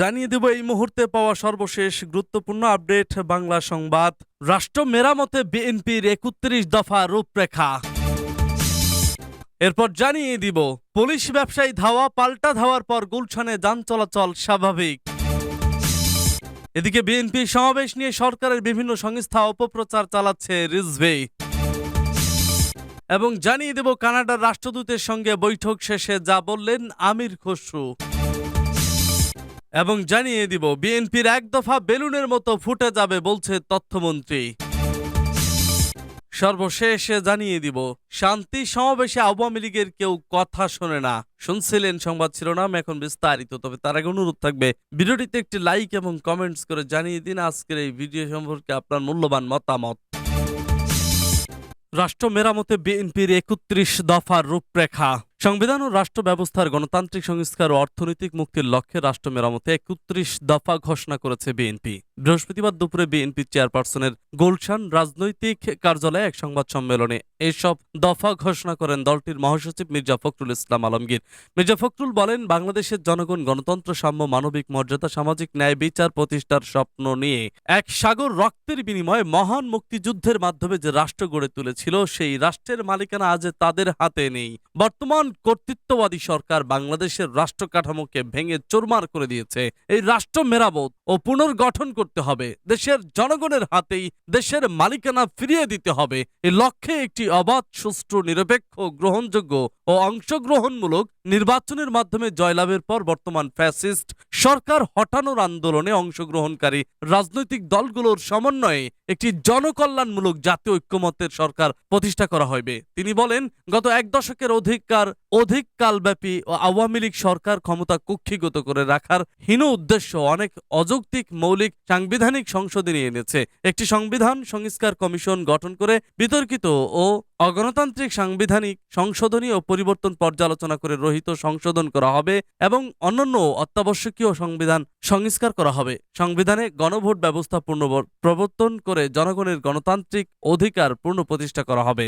জানিয়ে দেব এই মুহূর্তে পাওয়া সর্বশেষ গুরুত্বপূর্ণ আপডেট বাংলা সংবাদ। রাষ্ট্র মেরামতে বিএনপির একত্রিশ দফা রূপরেখা। এরপর জানিয়ে দিব, পুলিশ ব্যবসায়ী ধাওয়া পাল্টা ধাওয়ার পর গুলশানে যান চলাচল স্বাভাবিক। এদিকে বিএনপি সমাবেশ নিয়ে সরকারের বিভিন্ন সংস্থা অপপ্রচার চালাচ্ছে রিজভে। এবং জানিয়ে দেব, কানাডার রাষ্ট্রদূতের সঙ্গে বৈঠক শেষে যা বললেন আমির খসরু। এবং জানিয়ে দিব, বিএনপির এক দফা বেলুনের মতো ফুটে যাবে বলছে তথ্যমন্ত্রী। সর্বশেষ জানিয়ে দিব, শান্তি সমাবেশে আওয়ামী লীগের কেউ কথা শোনে না। শুনছিলেন সংবাদ শিরোনাম, এখন বিস্তারিত, তবে তার আগে অনুরোধ থাকবে, ভিডিওটিতে একটি লাইক এবং কমেন্টস করে জানিয়ে দিন আজকের এই ভিডিও সম্পর্কে আপনার মূল্যবান মতামত। রাষ্ট্র মেরামতে বিএনপির একত্রিশ দফার রূপরেখা। সংবিধান ও রাষ্ট্র ব্যবস্থার গণতান্ত্রিক সংস্কার ও অর্থনৈতিক মুক্তির লক্ষ্যে রাষ্ট্র মেরামতে একত্রিশ দফা ঘোষণা করেছে বিএনপি। বৃহস্পতিবার দুপুরে বিএনপি চেয়ারপারসনের গুলশান রাজনৈতিক কার্যালয়ে এক সংবাদ সম্মেলনে এসব দফা ঘোষণা করেন দলটির মহাসচিব মির্জা ফখরুল ইসলাম আলমগীর। মির্জা ফখরুল বলেন, বাংলাদেশের জনগণ গণতন্ত্র, সাম্য, মানবিক মর্যাদা, সামাজিক ন্যায়, বিচার, প্রতিষ্ঠার স্বপ্ন নিয়ে এক সাগর রক্তের বিনিময়ে মহান মুক্তিযুদ্ধের মাধ্যমে যে রাষ্ট্র গড়ে তুলেছিল, সেই রাষ্ট্রের মালিকানা আজ তাদের হাতে নেই। বর্তমান কর্তৃত্ববাদী সরকার বাংলাদেশের রাষ্ট্র কাঠামোকে ভেঙে চোরমার করে দিয়েছে। এই রাষ্ট্র মেরামত ও পুনর্গঠন করতে হবে। দেশের জনগণের হাতেই দেশের মালিকানা ফিরিয়ে দিতে হবে। এই লক্ষ্যে একটি অবাধ, সুষ্ঠু, নিরপেক্ষ, গ্রহণযোগ্য ও অংশগ্রহণমূলক নির্বাচনের মাধ্যমে জয়লাভের পর বর্তমান ফ্যাসিস্ট সরকার হটানোর আন্দোলনে অংশগ্রহণকারী রাজনৈতিক দলগুলোর সমন্বয়ে একটি জনকল্যাণমূলক জাতীয় ঐক্যমতের সরকার প্রতিষ্ঠা করা হইবে। তিনি বলেন, গত এক দশকের অধিককার, অধিক কালব্যাপী ও আওয়ামী লীগ সরকার ক্ষমতা কুক্ষিগত করে রাখার হীন উদ্দেশ্য অনেক অযৌক্তিক, মৌলিক, সাংবিধানিক সংশোধনী এনেছে। একটি সংবিধান সংস্কার কমিশন গঠন করে বিতর্কিত ও অগণতান্ত্রিক সাংবিধানিক সংশোধনী ও পরিবর্তন পর্যালোচনা করে রহিত সংশোধন করা হবে এবং অন্যান্য অত্যাবশ্যকীয় সংবিধান সংস্কার করা হবে। সংবিধানে গণভোট ব্যবস্থা পূর্ণ প্রবর্তন করে জনগণের গণতান্ত্রিক অধিকার পূর্ণ প্রতিষ্ঠা করা হবে।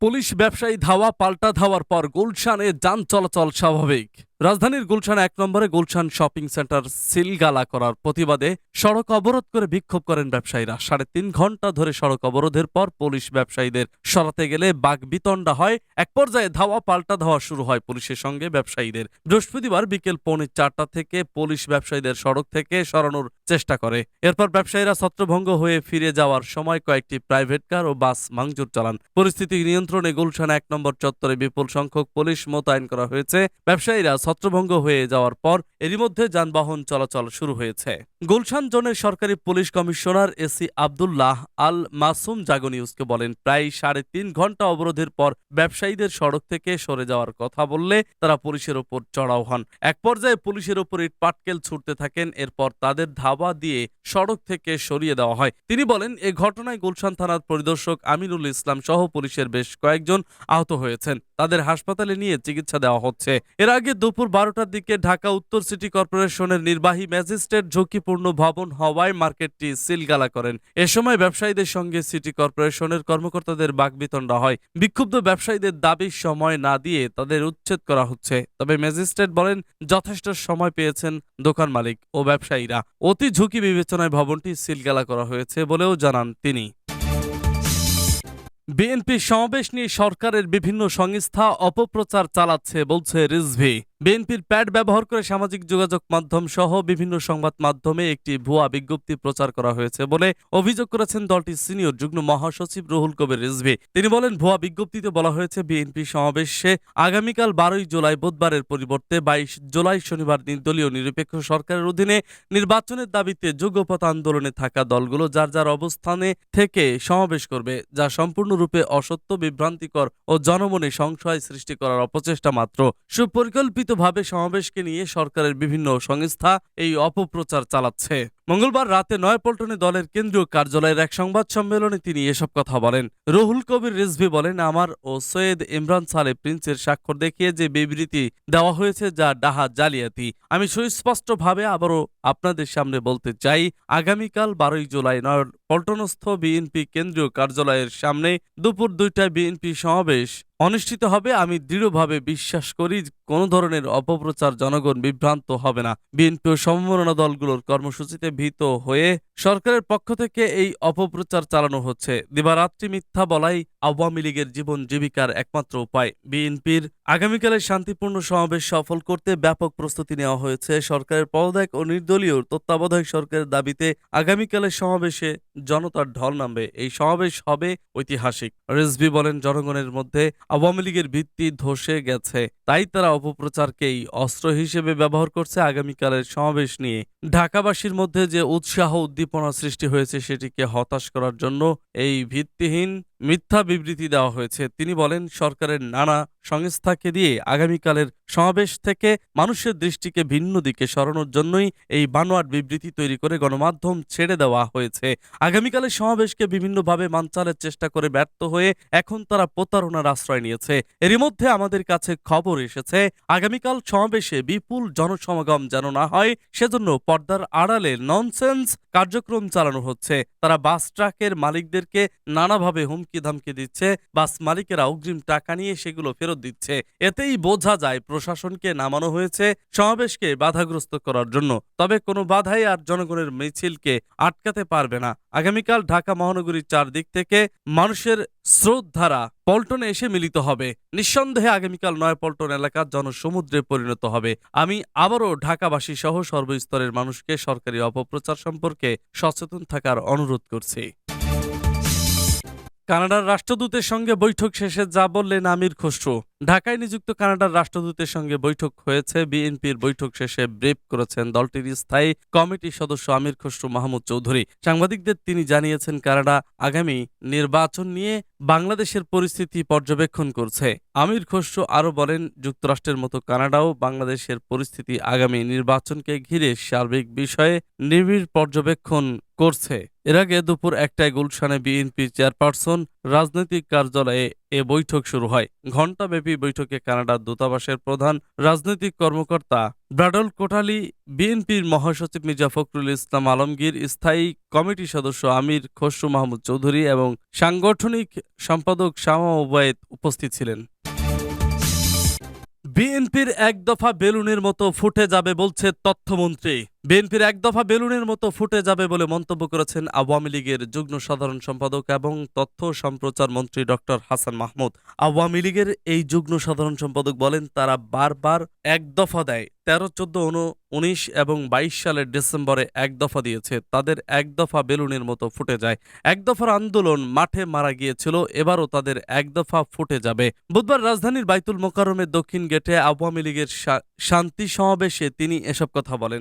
পুলিশ ব্যবসায়ী ধাওয়া পাল্টা ধাওয়ার পর গুলশানে যান চলাচল স্বাভাবিক। রাজধানীর গুলশান এক নম্বরে গুলশান শপিং সেন্টার সিলগালা করার প্রতিবাদে সড়ক অবরোধ করে বিক্ষোভ করেন ব্যবসায়ীরা। সাড়ে তিন ঘণ্টা ধরে সড়ক অবরোধের পর পুলিশ ব্যবসায়ীদের সরাতে গেলে বাঘ বিতণ্ডা হয়। এক পর্যায়ে ধাওয়া পাল্টা ধাওয়া শুরু হয় পুলিশের সঙ্গে ব্যবসায়ীদের। বৃহস্পতিবার বিকেল পৌনে চারটা থেকে পুলিশ ব্যবসায়ীদের সড়ক থেকে সরানোর চেষ্টা করে। এরপর ব্যবসায়ীরা ছত্রভঙ্গ হয়ে ফিরে যাওয়ার সময় কয়েকটি প্রাইভেট কার ও বাস ভাঙচুর চালান। পরিস্থিতি নিয়ন্ত্রণে গুলশান এক নম্বর চত্বরে বিপুল সংখ্যক পুলিশ মোতায়েন করা হয়েছে। ব্যবসায়ীরা ছত্রভঙ্গ হয়ে যাওয়ার পর এরই মধ্যে যানবাহন চলাচল শুরু হয়েছে। গুলশান জোনের সরকারি police commissioner AC Abdullah Al Masum Jago নিউজকে বলেন, প্রায় সাড়ে তিন ঘণ্টা অবরোধের পর ব্যবসায়ীদের সড়ক থেকে সরে যাওয়ার কথা বললে তারা পুলিশের ওপর চড়াও হন। এক পর্যায়ে পুলিশের ওপর ইট পাটকেল ছুটতে থাকেন, এরপর তাদের ধাবা দিয়ে সড়ক থেকে সরিয়ে দেওয়া হয়। তিনি বলেন, এ ঘটনায় গুলশান থানার পরিদর্শক আমিনুল ইসলাম সহ পুলিশের বেশ কয়েকজন আহত হয়েছেন। তাদের হাসপাতালে নিয়ে চিকিৎসা দেওয়া হচ্ছে। এর আগে দুপুর বারোটার দিকে ঢাকা উত্তর সিটি কর্পোরেশনের নির্বাহী ম্যাজিস্ট্রেট ঝুঁকিপূর্ণ ভবন হওয়ায় মার্কেটটি সিলগালা করেন। এ সময় ব্যবসায়ীদের সঙ্গে সিটি কর্পোরেশনের কর্মকর্তাদের বাকবিতণ্ডা হয়। বিক্ষুব্ধ ব্যবসায়ীদের দাবির সময় না দিয়ে তাদের উচ্ছেদ করা হচ্ছে। তবে ম্যাজিস্ট্রেট বলেন, যথেষ্ট সময় পেয়েছেন দোকান মালিক ও ব্যবসায়ীরা। অতি ঝুঁকি বিবেচনায় ভবনটি সিলগালা করা হয়েছে বলেও জানান তিনি। বিএনপি সমাবেশ নিয়ে সরকারের বিভিন্ন সংস্থা অপপ্রচার চালাচ্ছে বলছে রিজভি। বিএনপির প্যাড ব্যবহার করে সামাজিক যোগাযোগ মাধ্যম সহ বিভিন্ন সংবাদ মাধ্যমে একটি ভুয়া বিজ্ঞপ্তি প্রচার করা হয়েছে বলে অভিযোগ করেছেন দলটির সিনিয়র যুগ্ম মহাসচিব রুহুল কবির রিজভি। তিনি বলেন, ভুয়া বিজ্ঞপ্তিতে বলা হয়েছে, বিএনপি সমাবেশে আগামীকাল বারোই জুলাই বুধবারের পরিবর্তে বাইশ জুলাই শনিবার নির্দলীয় নিরপেক্ষ সরকারের অধীনে নির্বাচনের দাবিতে যোগ্যপথ আন্দোলনে থাকা দলগুলো যার যার অবস্থানে থেকে সমাবেশ করবে, যা সম্পূর্ণরূপে অসত্য, বিভ্রান্তিকর ও জনমনে সংশয় সৃষ্টি করার অপচেষ্টা মাত্র। সুপরিকল্পিত ভাবে সমাবেশকে নিয়ে সরকারের বিভিন্ন সংস্থা এই অপপ্রচার চালাচ্ছে। মঙ্গলবার রাতে নয়াপল্টনে দলের কেন্দ্রীয় কার্যালয়ের এক সংবাদ সম্মেলনে তিনি এসব কথা বলেন। রহুল কবির রিজভি বলেন, আমার ও সৈয়দ ইমরান সালে প্রিন্সের স্বাক্ষর দেখিয়ে যে বিবৃতি দেওয়া হয়েছে যা ডাহা জালিয়াতি, আমি সুস্পষ্টভাবে আবারও আপনাদের সামনে বলতে চাই, আগামীকাল বারোই জুলাই নয় পল্টনস্থ বিএনপি কেন্দ্রীয় কার্যালয়ের সামনে দুপুর দুইটায় বিএনপি সমাবেশ অনুষ্ঠিত হবে। আমি দৃঢ়ভাবে বিশ্বাস করি, কোনো ধরনের অপপ্রচার জনগণ বিভ্রান্ত হবে না। বিএনপি ও সমমনা দলগুলোর কর্মসূচিতে ভীত হয়ে সরকারের পক্ষ থেকে এই অপপ্রচার চালানো হচ্ছে। দিবারাত্রি মিথ্যা বলাই আওয়ামী লীগের জীবন জীবিকার একমাত্র উপায়। বিএনপির আগামীকালের শান্তিপূর্ণ সমাবেশ সফল করতে ব্যাপক প্রস্তুতি নেওয়া হয়েছে। সরকারের পদত্যাগ ও নির্দলীয় তত্ত্বাবধায়ক সরকারের দাবিতে আগামীকালের সমাবেশে জনতার ঢল নামবে। এই সমাবেশ হবে ঐতিহাসিক। রিজভি বলেন, জনগণের মধ্যে আওয়ামী লীগের ভিত্তি ধসে গেছে, তাই তারা অপপ্রচারকেই অস্ত্র হিসেবে ব্যবহার করছে। আগামীকালের সমাবেশ নিয়ে ঢাকাবাসীর মধ্যে যে উৎসাহ উদ্দীপনা সৃষ্টি হয়েছে সেটিকে হতাশ করার জন্য এই ভিত্তিহীন মিথ্যা বিবৃতি দেওয়া হয়েছে। তিনি বলেন, সরকারের নানা সংস্থাকে দিয়ে আগামীকালের সমাবেশ থেকে মানুষের দৃষ্টিকে ভিন্ন দিকে সরানোর জন্যই এই বানোয়াট বিবৃতি তৈরি করে গণমাধ্যম ছেড়ে দেওয়া হয়েছে। আগামীকালের সমাবেশকে বিভিন্নভাবে মানচালের চেষ্টা করে ব্যর্থ হয়ে এখন তারা প্রতারণার আশ্রয় নিয়েছে। এরই মধ্যে আমাদের কাছে খবর এসেছে, আগামীকাল সমাবেশে বিপুল জনসমাগম যেন না হয়, সেজন্য পর্দার আড়ালে ননসেন্স কার্যক্রম চালানো হচ্ছে। তারা বাস ট্রাকের মালিকদেরকে নানাভাবে হুমকি ধামকি দিচ্ছে, বাস মালিকেরা অগ্রিম টাকা নিয়ে সেগুলো ফেরত দিচ্ছে। এতেই বোঝা যায় প্রশাসনকে নামানো হয়েছে সমাবেশকে বাধাগ্রস্ত করার জন্য। তবে কোনো বাধাই আর জনগণের মিছিলকে আটকাতে পারবে না। আগামীকাল ঢাকা মহানগরীর চারদিক থেকে মানুষের স্রোতধারা পল্টনে এসে মিলিত হবে। নিঃসন্দেহে আগামীকাল নয় পল্টন এলাকা জনসমুদ্রে পরিণত হবে। আমি আবারও ঢাকাবাসী সহ সর্বস্তরের মানুষকে সরকারি অপপ্রচার সম্পর্কে সচেতন থাকার অনুরোধ করছি। কানাডার রাষ্ট্রদূতের সঙ্গে বৈঠক শেষে যা বললেন আমির খসরু। ঢাকায় নিযুক্ত কানাডার রাষ্ট্রদূতের সঙ্গে বৈঠক হয়েছে। বিএনপির বৈঠক শেষে ব্রিফ করেছেন দলটির স্থায়ী কমিটির সদস্য আমির খসরু মাহমুদ চৌধুরী। সাংবাদিকদের তিনি জানিয়েছেন, কানাডা আগামী নির্বাচন নিয়ে বাংলাদেশের পরিস্থিতি পর্যবেক্ষণ করছে। আমির খসরু আরও বলেন, যুক্তরাষ্ট্রের মতো কানাডাও বাংলাদেশের পরিস্থিতি আগামী নির্বাচনকে ঘিরে সার্বিক বিষয়ে নিবিড় পর্যবেক্ষণ করছে। এর আগে দুপুর একটায় গুলশানে বিএনপি চেয়ারপারসন রাজনৈতিক কার্যালয়ে এ বৈঠক শুরু হয়। ঘণ্টাব্যাপী বৈঠকে কানাডার দূতাবাসের প্রধান রাজনৈতিক কর্মকর্তা ব্রাডল কোটালি, বিএনপির মহাসচিব মির্জা ফখরুল ইসলাম আলমগীর, স্থায়ী কমিটি সদস্য আমির খসরু মাহমুদ চৌধুরী এবং সাংগঠনিক সম্পাদক শামা ওবায়েদ উপস্থিত ছিলেন। বিএনপির এক দফা বেলুনের মতো ফুটে যাবে বলছে তথ্যমন্ত্রী। বিএনপির এক দফা বেলুনের মতো ফুটে যাবে বলে মন্তব্য করেছেন আওয়ামী লীগের যুগ্ম সাধারণ সম্পাদক এবং তথ্য সম্প্রচার মন্ত্রী ডক্টর হাসান মাহমুদ। আওয়ামী লীগের এই যুগ্ম সাধারণ সম্পাদক বলেন, তারা বারবার এক দফা দেয়। তেরো, চোদ্দ উনিশ এবং বাইশ সালের ডিসেম্বরে এক দফা দিয়েছে। তাদের এক দফা বেলুনের মতো ফুটে যায়। এক দফার আন্দোলন মাঠে মারা গিয়েছিল, এবারও তাদের এক দফা ফুটে যাবে। বুধবার রাজধানীর বাইতুল মোকারমের দক্ষিণ গেটে আওয়ামী লীগের শান্তি সমাবেশে তিনি এসব কথা বলেন।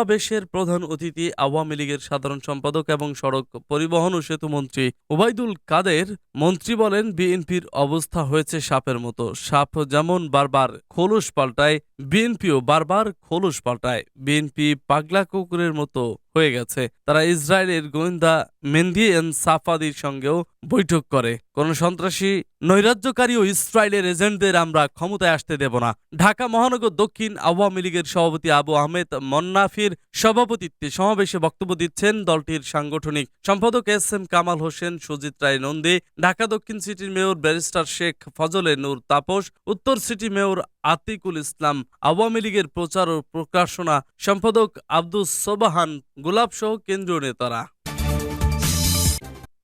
সমাবেশের প্রধান অতিথি আওয়ামী লীগের সাধারণ সম্পাদক এবং সড়ক পরিবহন ও সেতু মন্ত্রী ওবায়দুল কাদের মন্ত্রী বলেন, বিএনপির অবস্থা হয়েছে সাপের মতো। সাপ যেমন বারবার খোলস পাল্টায় বিএনপিও বারবার খোলস পাল্টায়। বিএনপি পাগলা কুকুরের মতো হয়ে গেছে। তারা ইসরায়েলের গোয়েন্দা মেন্দি এন সাফাদির সঙ্গেও বৈঠক করে। কোন সন্ত্রাসী নৈরাজ্যকারী ও ইসরায়েলের এজেন্টদের আমরা ক্ষমতায় আসতে দেব না। ঢাকা, মহানগর, দক্ষিণ আওয়ামী লীগের সভাপতি আবু আহমেদ মন্নাফির সভাপতিত্বে সমাবেশে বক্তব্য দিচ্ছেন দলটির সাংগঠনিক সম্পাদক এস এম কামাল হোসেন, সুজিত রায় নন্দী, ঢাকা, দক্ষিণ সিটির মেয়র ব্যারিস্টার শেখ ফজলে নূর তাপস, উত্তর সিটি মেয়র আতিকুল ইসলাম আওয়ামী লীগের প্রচার ও প্রকাশনা সম্পাদক আব্দুস সোবাহান গোলাপসহ কেন্দ্রীয় নেতারা।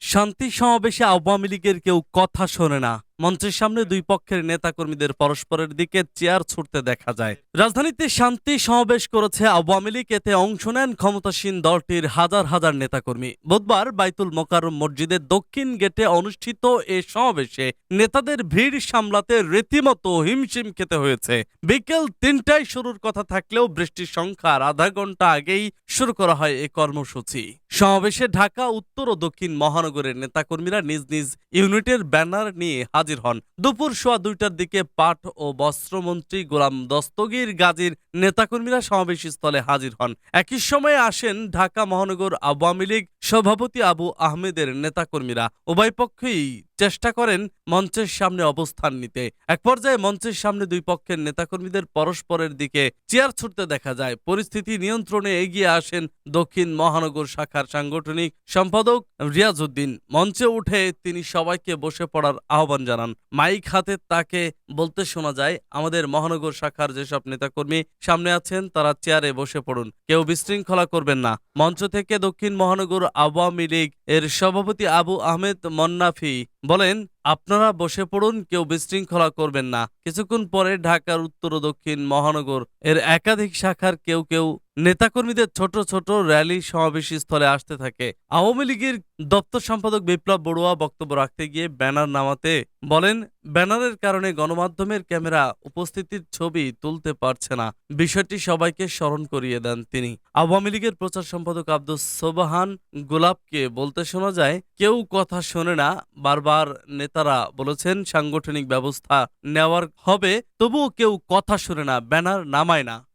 শান্তি সমাবেশে আওয়ামী লীগের কেউ কথা শোনে না। মঞ্চের সামনে দুই পক্ষের নেতাকর্মীদের পরস্পরের দিকে চেয়ার ছুটতে দেখা যায়। রাজধানীতে শান্তি সমাবেশ করেছে আওয়ামী লীগ। এতে অংশ নেন ক্ষমতাসীন দলটির হাজার হাজার নেতাকর্মী। বুধবার বাইতুল মোকাররম মসজিদের দক্ষিণ গেটে অনুষ্ঠিত এ সমাবেশে নেতাদের ভিড় সামলাতে রীতিমতো হিমশিম খেতে হয়েছে। বিকেল তিনটায় শুরুর কথা থাকলেও বৃষ্টির সংখ্যার আধা ঘণ্টা আগেই শুরু করা হয় এ কর্মসূচি। সমাবেশে ঢাকা, উত্তর ও দক্ষিণ মহানগরের নেতাকর্মীরা নিজ নিজ ইউনিটের ব্যানার নিয়ে হাজির হন। দুপুর সোয়া দুইটার দিকে পাট ও বস্ত্রমন্ত্রী গোলাম দস্তগীর গাজীর নেতাকর্মীরা সমাবেশ স্থলে হাজির হন। একই সময়ে আসেন ঢাকা মহানগর আওয়ামী লীগ সভাপতি আবু আহমেদের নেতাকর্মীরা। উভয় পক্ষই চেষ্টা করেন মঞ্চের সামনে অবস্থান নিতে। এক পর্যায়ে মঞ্চের সামনে দুই পক্ষের নেতাকর্মীদের পরস্পরের দিকে চেয়ার ছুটতে দেখা যায়। পরিস্থিতি নিয়ন্ত্রণে এগিয়ে আসেন দক্ষিণ মহানগর শাখার সাংগঠনিক সম্পাদক রিয়াজ উদ্দিন মঞ্চে উঠে তিনি সবাইকে বসে পড়ার আহ্বান জানান। মাইক হাতে তাকে বলতে শোনা যায়, আমাদের মহানগর শাখার যেসব নেতাকর্মী সামনে আছেন, তারা চেয়ারে বসে পড়ুন। কেউ বিশৃঙ্খলা করবেন না। মঞ্চ থেকে দক্ষিণ মহানগর আওয়ামী লীগ এর সভাপতি আবু আহমেদ মন্নাফি বলেন আপনারা বসে পড়ুন, কেউ বিশৃঙ্খলা করবেন না। কিছুক্ষণ পরে ঢাকার উত্তর ও দক্ষিণ মহানগর এর একাধিক শাখার কেউ কেউ নেতাকর্মীদের ছোট ছোট র্যালি সমাবেশ স্থলে আসতে থাকে। আওয়ামী লীগের দপ্তর সম্পাদক বিপ্লব বড়ুয়া বক্তব্য রাখতে গিয়ে ব্যানার নামাতে বলেন, ব্যানারের কারণে গণমাধ্যমের ক্যামেরা উপস্থিতির ছবি তুলতে পারছে না। বিষয়টি সবাইকে স্মরণ করিয়ে দেন তিনি। আওয়ামী লীগের প্রচার সম্পাদক আব্দুস সোবাহান গোলাপকে বলতে শোনা যায় কেউ কথা শোনে না। বারবার নেতারা বলেছেন সাংগঠনিক ব্যবস্থা নেওয়ার হবে, তবুও কেউ কথা শোনে না, ব্যানার নামায় না।